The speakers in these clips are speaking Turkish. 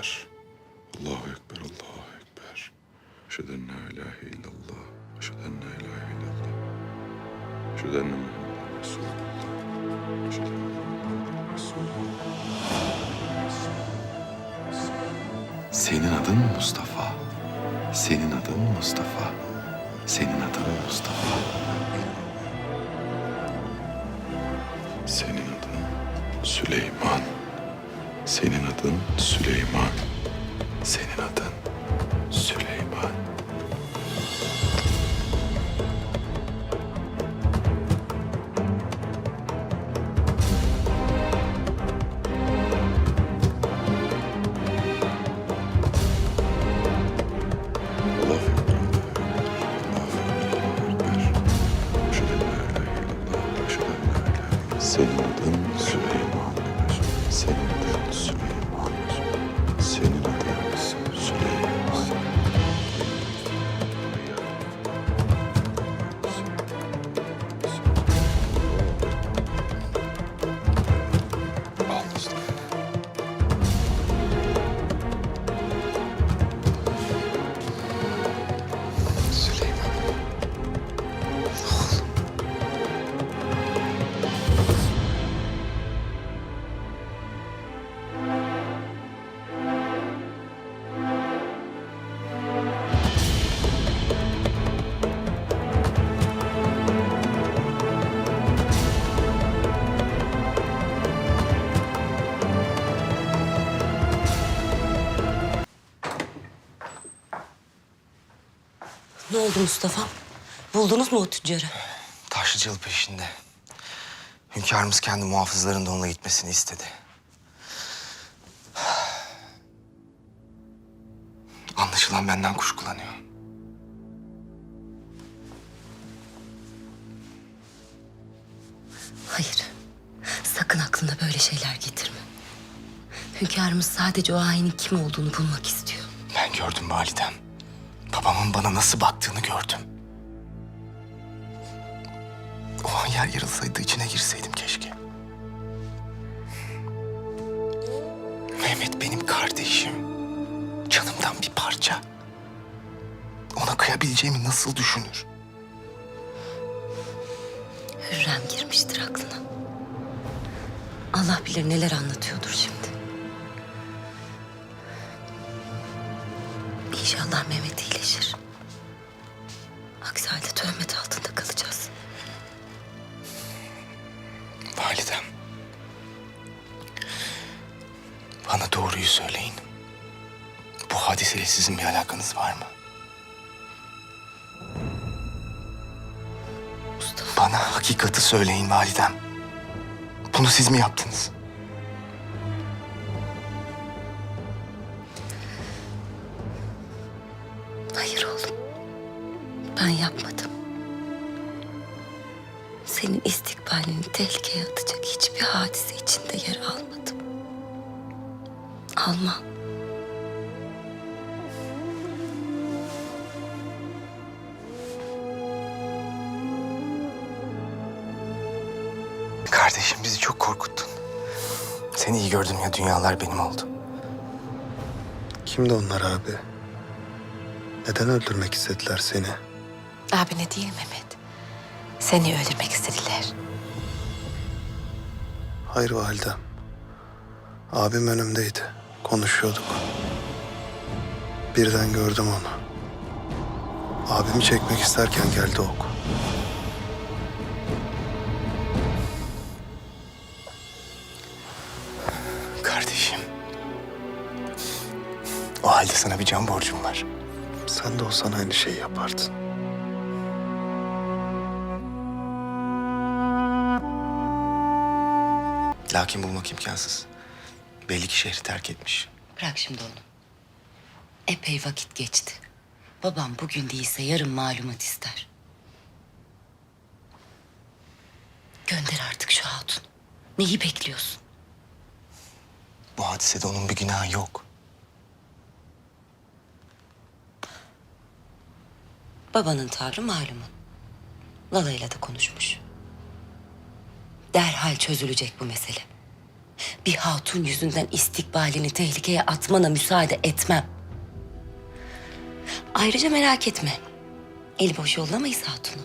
Ekber. Allahu Ekber, Allahu Ekber. Eşhedü en la ilahe illallah. Eşhedü en la ilahe illallah. Eşhedü enne Muhammeden Resulullah. Eşhedü enne Muhammeden Resulullah. Senin adın Mustafa. Senin adın Mustafa. Senin adın Mustafa. Senin adın Süleyman. Senin adın Süleyman. Senin adın Süleyman. Ne oldu Mustafa? Buldunuz mu o tüccarı? Taşlıcalı peşinde. Hünkârımız kendi muhafızların da onunla gitmesini istedi. Anlaşılan benden kuşkulanıyor. Hayır. Sakın aklına böyle şeyler getirme. Hünkârımız sadece o hainin kim olduğunu bulmak istiyor. Ben gördüm validem. Babamın bana nasıl baktığını gördüm. O an yer yarılsaydı içine girseydim keşke. Mehmet benim kardeşim. Canımdan bir parça. Ona kıyabileceğimi nasıl düşünür? Hürrem girmiştir aklına. Allah bilir neler anlatıyordur şimdi. İnşallah Mehmet iyileşir. Aksi halde töhmet altında kalacağız. Validem. Bana doğruyu söyleyin. Bu hadiseyle sizin bir alakanız var mı? Mustafa. Bana hakikati söyleyin validem. Bunu siz mi yaptınız? Yapmadım. Senin istikbalini tehlikeye atacak hiçbir hadise içinde yer almadım. Almam. Kardeşim bizi çok korkuttun. Seni iyi gördüm ya dünyalar benim oldu. Kimdi onlar abi? Neden öldürmek istediler seni? Abine değil Mehmet. Seni öldürmek istediler. Hayır validem. Abim önümdeydi. Konuşuyorduk. Birden gördüm onu. Abimi çekmek isterken geldi ok. Kardeşim. O halde sana bir can borcum var. Sen de olsan aynı şeyi yapardın. Lakin bulmak imkansız. Belli ki şehri terk etmiş. Bırak şimdi onu. Epey vakit geçti. Babam bugün değilse yarın malumat ister. Gönder artık şu hatun. Neyi bekliyorsun? Bu hadisede onun bir günahı yok. Babanın tavrı malumun. Lala'yla da konuşmuş. Derhal çözülecek bu mesele. Bir hatun yüzünden istikbalini tehlikeye atmana müsaade etmem. Ayrıca merak etme. Eli boş yollamayız hatunu.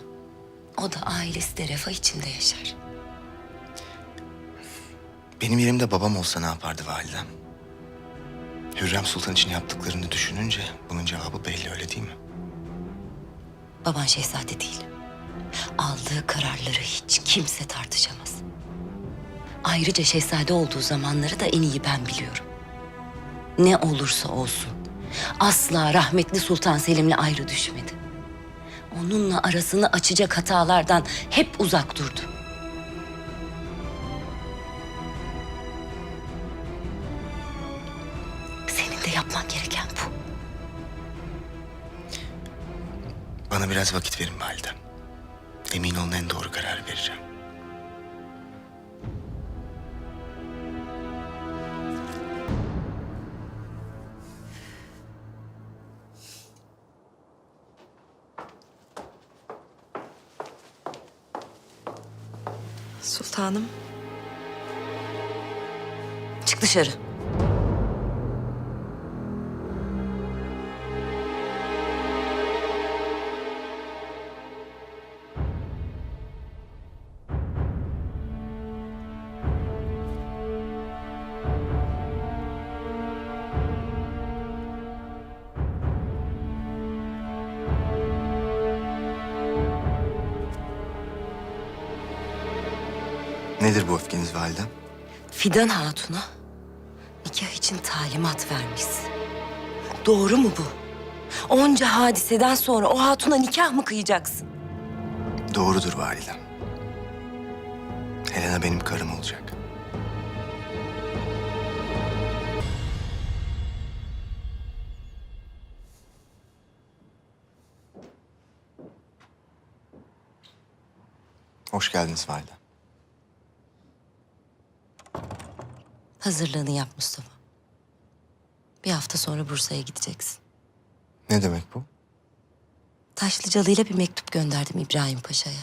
O da ailesi de refah içinde yaşar. Benim yerimde babam olsa ne yapardı validem? Hürrem Sultan için yaptıklarını düşününce bunun cevabı belli öyle değil mi? Baban şehzade değil. Aldığı kararları hiç kimse tartışamaz. Ayrıca şehzade olduğu zamanları da en iyi ben biliyorum. Ne olursa olsun asla rahmetli Sultan Selim'le ayrı düşmedi. Onunla arasını açacak hatalardan hep uzak durdu. Senin de yapman gereken bu. Bana biraz vakit verin validem. Emin olun en doğru kararı vereceğim. Sultanım. Çık dışarı. Nedir bu öfkeniz validem? Fidan Hatun'a nikah için talimat vermişsin. Doğru mu bu? Onca hadiseden sonra o hatuna nikah mı kıyacaksın? Doğrudur validem. Helena benim karım olacak. Hoş geldiniz validem. Hazırlığını yap Mustafa. Bir hafta sonra Bursa'ya gideceksin. Ne demek bu? Taşlıcalı ile bir mektup gönderdim İbrahim Paşa'ya.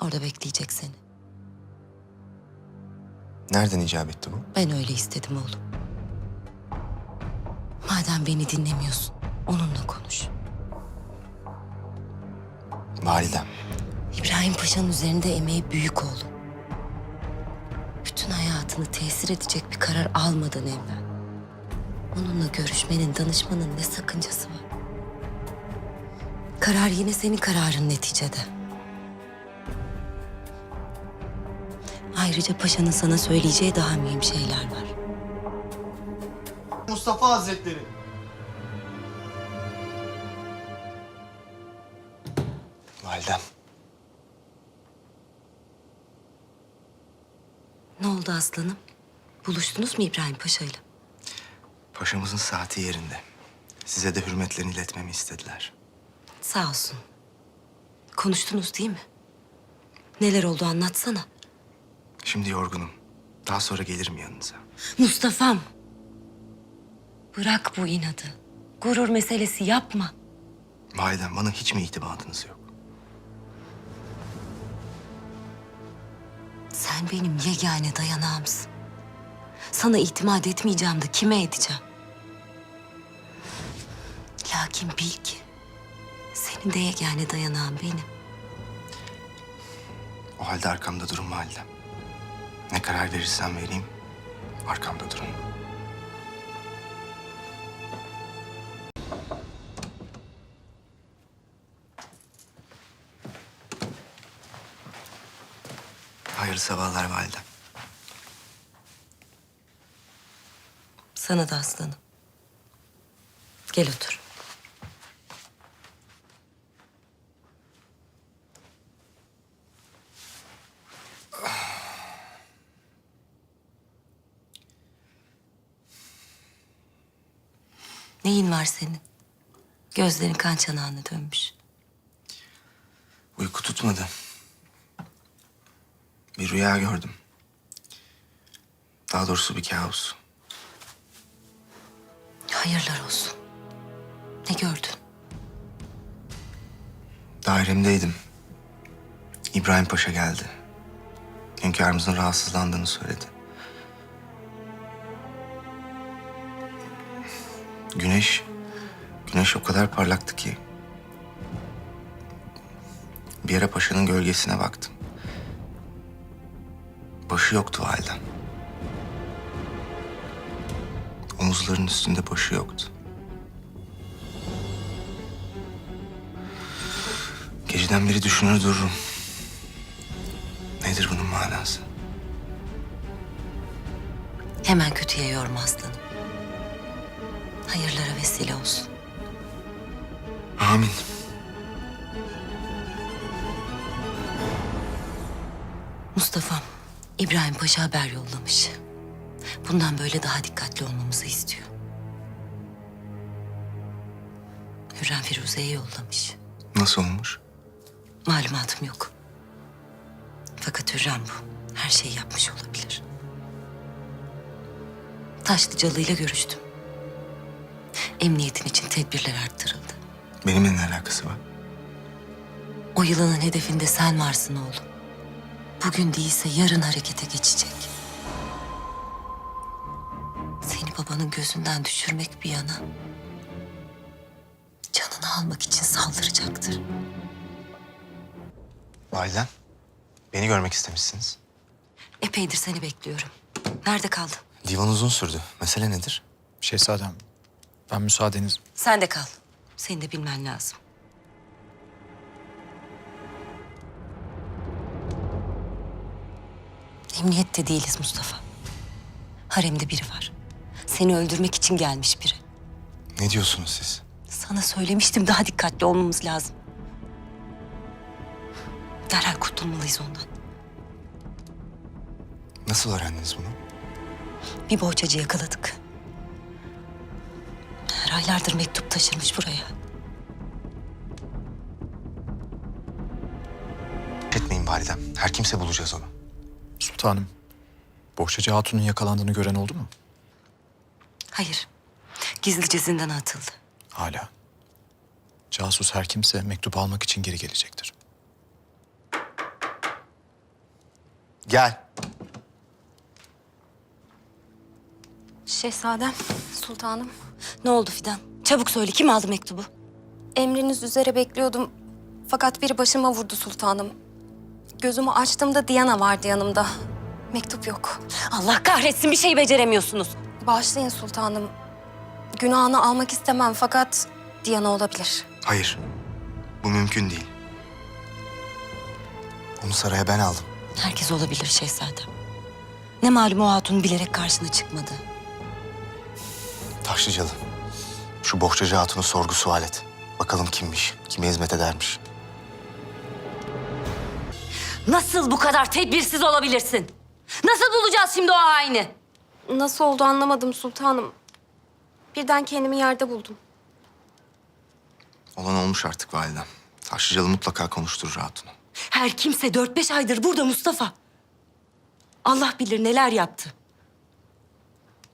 Orada bekleyecek seni. Nereden icap etti bu? Ben öyle istedim oğlum. Madem beni dinlemiyorsun, onunla konuş. Validem. İbrahim Paşa'nın üzerinde emeği büyük oğlum. Bütün hayatını tesir edecek bir karar almadan evvel. Onunla görüşmenin, danışmanın ne sakıncası var? Karar yine senin kararın neticede. Ayrıca paşanın sana söyleyeceği daha mühim şeyler var. Mustafa Hazretleri. Oldu aslanım? Buluştunuz mu İbrahim Paşa'yla? Paşamızın saati yerinde. Size de hürmetlerini iletmemi istediler. Sağ olsun. Konuştunuz değil mi? Neler oldu anlatsana. Şimdi yorgunum. Daha sonra gelirim yanınıza. Mustafa'm. Bırak bu inadı. Gurur meselesi yapma. Validem bana hiç mi itimadınız yok? Sen benim yegane dayanağımsın. Sana itimat etmeyeceğim de kime edeceğim? Lakin bil ki senin de yegane dayanağın benim. O halde arkamda durun validem. Ne karar verirsem vereyim, arkamda durun. Hayırlı sabahlar validem. Sana da aslanım. Gel otur. Neyin var senin? Gözlerin kan çanağına dönmüş. Uyku tutmadı. Bir rüya gördüm. Daha doğrusu bir kabus. Hayırlar olsun. Ne gördün? Dairemdeydim. İbrahim Paşa geldi. Hünkârımızın rahatsızlandığını söyledi. Güneş, güneş o kadar parlaktı ki... ...bir yere paşanın gölgesine baktım. Başı yoktu validem. Omuzlarının üstünde başı yoktu. Geceden beri düşünür dururum. Nedir bunun manası? Hemen kötüye yorma aslanım. Hayırlara vesile olsun. Amin. Mustafa'm, İbrahim Paşa haber yollamış. Bundan böyle daha dikkatli olmamızı istiyor. Hürrem Firuze'ye yollamış. Nasıl olmuş? Malumatım yok. Fakat Hürrem bu. Her şeyi yapmış olabilir. Taşlıcalı ile görüştüm. Emniyetin için tedbirler arttırıldı. Benimle ne alakası var? O yılanın hedefinde sen varsın oğlum. Bugün değilse yarın harekete geçecek. Seni babanın gözünden düşürmek bir yana... ...canını almak için saldıracaktır. Validem, beni görmek istemişsiniz. Epeydir seni bekliyorum. Nerede kaldın? Divan uzun sürdü. Mesele nedir? Şehzadem, ben müsaadeniz... Sen de kal. Seni de bilmen lazım. Emniyette değiliz Mustafa. Haremde biri var. Seni öldürmek için gelmiş biri. Ne diyorsunuz siz? Sana söylemiştim daha dikkatli olmamız lazım. Derhal kurtulmalıyız ondan. Nasıl öğrendiniz bunu? Bir bohçacı yakaladık. Her aylardır mektup taşırmış buraya. Etmeyin validem. Her kimse bulacağız onu. Sultanım, Bohçacı Hatun'un yakalandığını gören oldu mu? Hayır. Gizlice zindana atıldı. Hala. Casus her kimse mektup almak için geri gelecektir. Gel. Şehzadem, sultanım. Ne oldu Fidan? Çabuk söyle kim aldı mektubu? Emriniz üzere bekliyordum. Fakat biri başıma vurdu sultanım. Gözümü açtığımda Diana vardı yanımda. Mektup yok. Allah kahretsin bir şey beceremiyorsunuz. Bağışlayın sultanım. Günahını almak istemem fakat Diana olabilir. Hayır. Bu mümkün değil. Onu saraya ben aldım. Herkes olabilir şehzadem. Ne malum o hatun bilerek karşına çıkmadı. Taşlıcalı. Şu bohçacı hatunu sorgu sual et. Bakalım kimmiş, kime hizmet edermiş. Nasıl bu kadar tedbirsiz olabilirsin? Nasıl bulacağız şimdi o haini? Nasıl oldu anlamadım sultanım. Birden kendimi yerde buldum. Olan olmuş artık validem. Taşlıcalı mutlaka konuşturur hatunu. Her kimse dört beş aydır burada Mustafa. Allah bilir neler yaptı.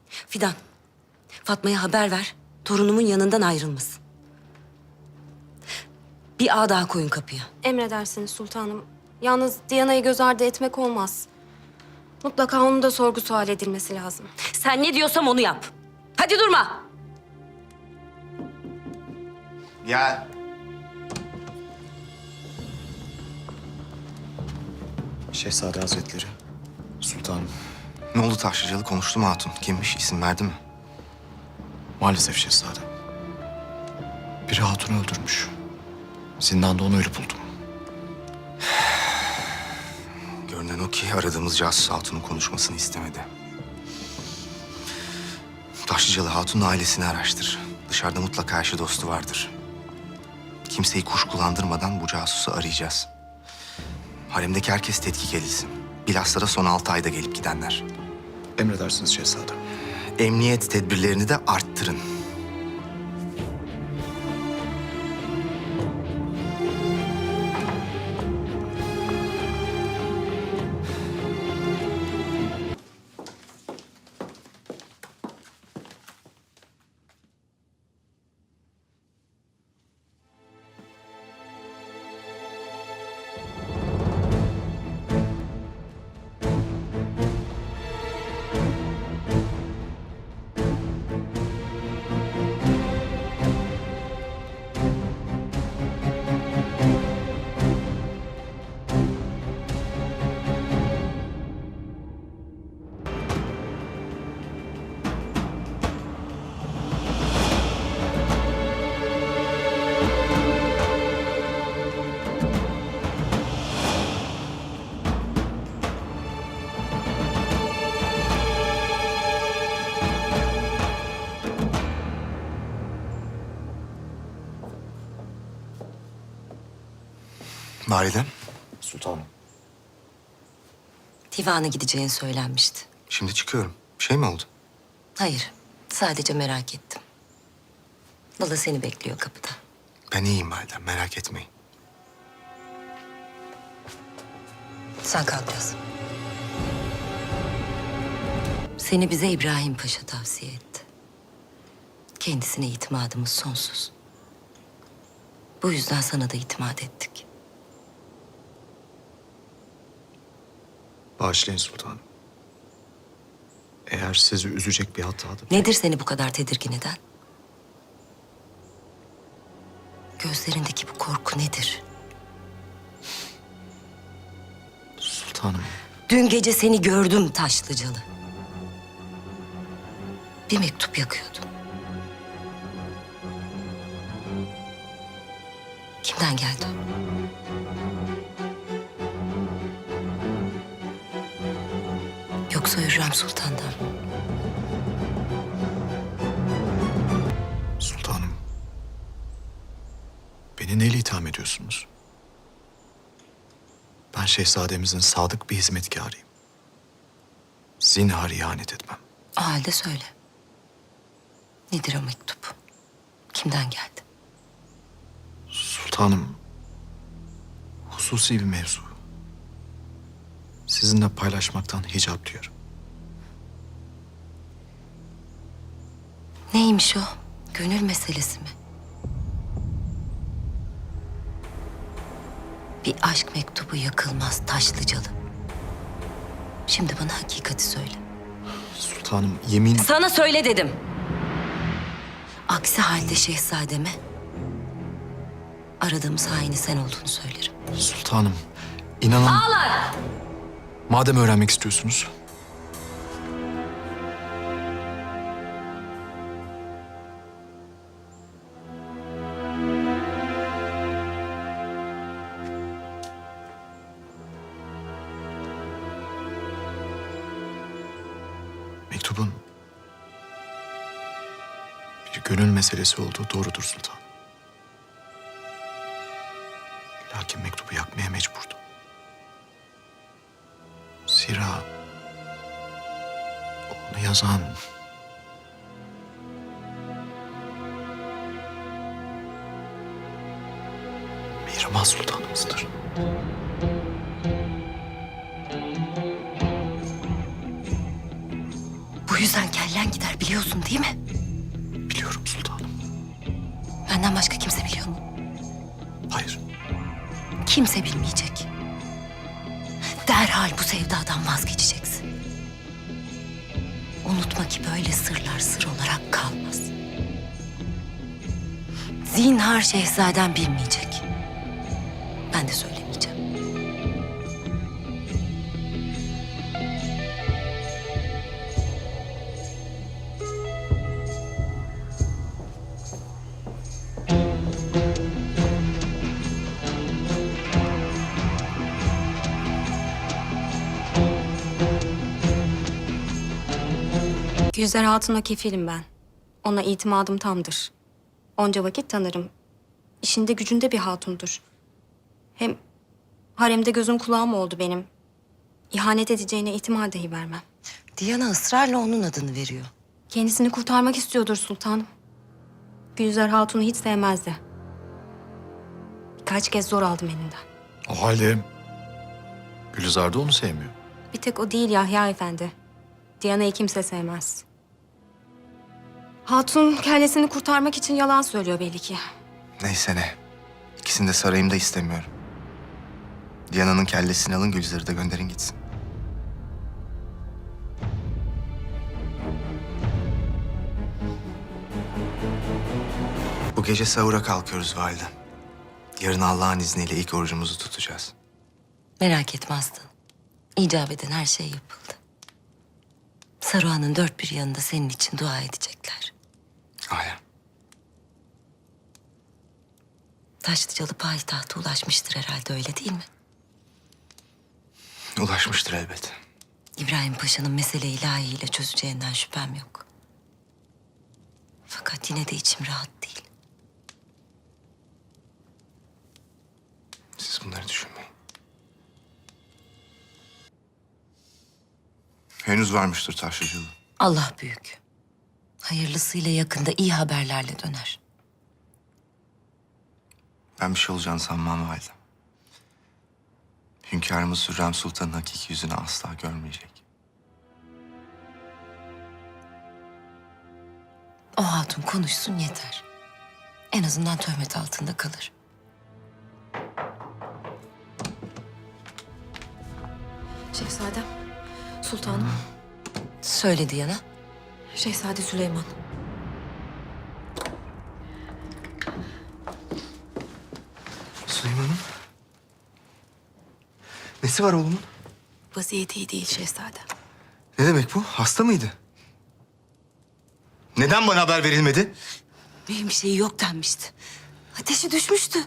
Fidan, Fatma'ya haber ver. Torunumun yanından ayrılmasın. Bir ağ daha koyun kapıya. Emredersiniz sultanım. Yalnız Diana'yı göz ardı etmek olmaz. Mutlaka onun da sorgu sual edilmesi lazım. Sen ne diyorsam onu yap. Hadi durma. Gel. Şehzade Hazretleri, sultanım. Ne oldu Taşlıcalı? Konuştu mu hatun? Kimmiş? İsim verdi mi? Maalesef şehzadem. Biri hatunu öldürmüş. Zindanda onu ölü buldum. Görünen o ki aradığımız casus hatunun konuşmasını istemedi. Taşlıcalı hatunun ailesini araştır. Dışarıda mutlaka eşi dostu vardır. Kimseyi kuşkulandırmadan bu casusu arayacağız. Haremdeki herkes tetkik edilsin. Bilhassa son altı ayda gelip gidenler. Emredersiniz şehzadem. Emniyet tedbirlerini de arttırın. Validem, Sultanım. Divana gideceğin söylenmişti. şimdi çıkıyorum. Bir şey mi oldu? Hayır, sadece merak ettim. Lala seni bekliyor kapıda. Ben iyiyim validem, merak etmeyin. Sen kalk biraz. Seni bize İbrahim Paşa tavsiye etti. Kendisine itimadımız sonsuz. Bu yüzden sana da itimat ettik. Bağışlayın sultanım. Eğer sizi üzecek bir hatadır. Nedir seni bu kadar tedirgin eden? Gözlerindeki bu korku nedir? Sultanım. Dün gece seni gördüm Taşlıcalı. Bir mektup yakıyordun. Kimden geldi o? Yoksa Hürrem Sultan'dan? Sultanım. Beni neyle itham ediyorsunuz? Ben şehzademizin sadık bir hizmetkarıyım. Zinhar ihanet etmem. O halde söyle. Nedir o mektup? Kimden geldi? Sultanım. Hususi bir mevzu. Sizinle paylaşmaktan hicap duyarım. Neymiş o? Gönül meselesi mi? Bir aşk mektubu yakılmaz Taşlıcalı. Şimdi bana hakikati söyle. Sultanım yemin... Sana söyle dedim. Aksi halde şehzademe aradığımız haini sen olduğunu söylerim. Sultanım inanın... Ağlar! Madem öğrenmek istiyorsunuz... Mektubun bir gönül meselesi olduğu doğrudur sultan. Lakin mektubu yakmaya mecburdum. Zira onu yazan böyle sırlar sır olarak kalmaz. Zinhar şehzadem bilmeyecek. Gülzer Hatun'a kefilim ben. Ona itimadım tamdır. Onca vakit tanırım. İşinde gücünde bir hatundur. Hem haremde gözüm kulağım oldu benim. İhanet edeceğine ihtimal dahi vermem. Diana ısrarla onun adını veriyor. Kendisini kurtarmak istiyordur sultanım. Gülzer Hatun'u hiç sevmezdi. Birkaç kez zor aldım elinden. o halde Gülizar da onu sevmiyor. Bir tek o değil Yahya Efendi. Diana'yı kimse sevmez. Hatun kellesini kurtarmak için yalan söylüyor belli ki. Neyse ne. İkisini de sarayımda da istemiyorum. Diana'nın kellesini alın Gülizar'ı da gönderin gitsin. Bu gece sahura kalkıyoruz validem. Yarın Allah'ın izniyle ilk orucumuzu tutacağız. Merak etme Aslan. İcap eden her şey yapıldı. Saruhan'ın dört bir yanında senin için dua edecekler. Taşlıcalı payitahta ulaşmıştır herhalde öyle değil mi? Ulaşmıştır elbet. İbrahim Paşa'nın meseleyi layığıyla çözeceğinden şüphem yok. Fakat yine de içim rahat değil. Siz bunları düşünmeyin. Henüz varmıştır taşlıcalı. Allah büyük. Hayırlısıyla yakında iyi haberlerle döner. Ben bir şey olacağını sanmam validem. Hünkârımız Hürrem Sultan'ın hakiki yüzünü asla görmeyecek. O hatun konuşsun yeter. En azından töhmet altında kalır. Şehzadem, sultanım, Söyle Diana. Şehzade Süleyman. Nesi var oğlumun? Vaziyeti iyi değil şehzadem. Ne demek bu? Hasta mıydı? Neden bana haber verilmedi? Mühim bir şeyi yok denmişti. Ateşi düşmüştü.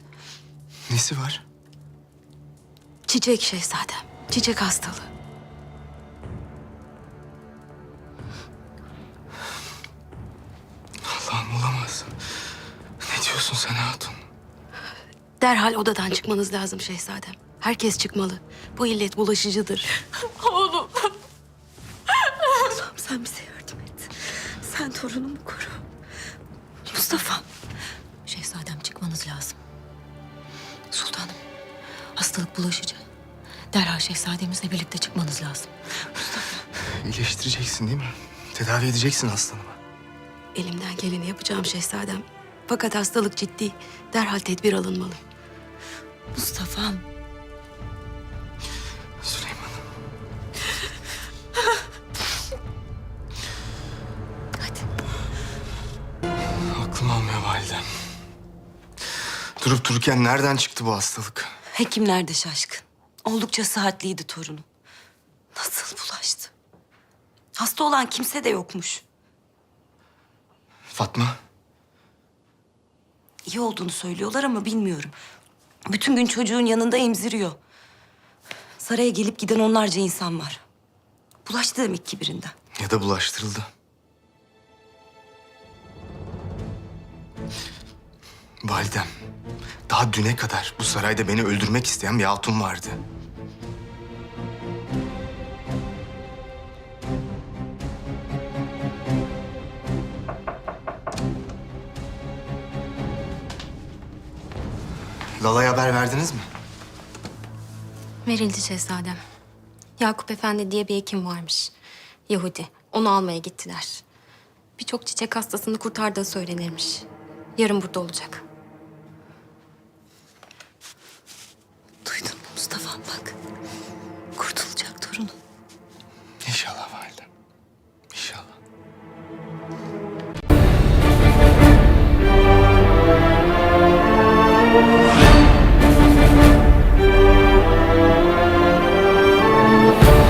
Nesi var? Çiçek şehzadem, çiçek hastalığı. Allah'ım olamaz. Ne diyorsun sen hatun? Derhal odadan çıkmanız lazım şehzadem. Herkes çıkmalı. Bu illet bulaşıcıdır. Oğlum. Allah'ım sen bize yardım et. Sen torunumu koru. Mustafa. Şehzadem çıkmanız lazım. Sultanım. Hastalık bulaşıcı. Derhal şehzademizle birlikte çıkmanız lazım. İyileştireceksin değil mi? Tedavi edeceksin aslanımı. Elimden geleni yapacağım şehzadem. Fakat hastalık ciddi. Derhal tedbir alınmalı. Mustafa'm. Hadi. Aklım almıyor validem. Durup dururken nereden çıktı bu hastalık? Hekimler de şaşkın. Oldukça sıhhatliydi torunum. Nasıl bulaştı? Hasta olan kimse de yokmuş. Fatma. İyi olduğunu söylüyorlar ama bilmiyorum. Bütün gün çocuğun yanında emziriyor. Saraya gelip giden onlarca insan var. Bulaştı demek ki birinden. Ya da bulaştırıldı. Validem, daha düne kadar bu sarayda beni öldürmek isteyen bir hatun vardı. Lala'ya haber verdiniz mi? Verildi şehzadem. Yakup Efendi diye bir hekim varmış. Yahudi. Onu almaya gittiler. Birçok çiçek hastasını kurtardığı söylenirmiş. Yarın burada olacak.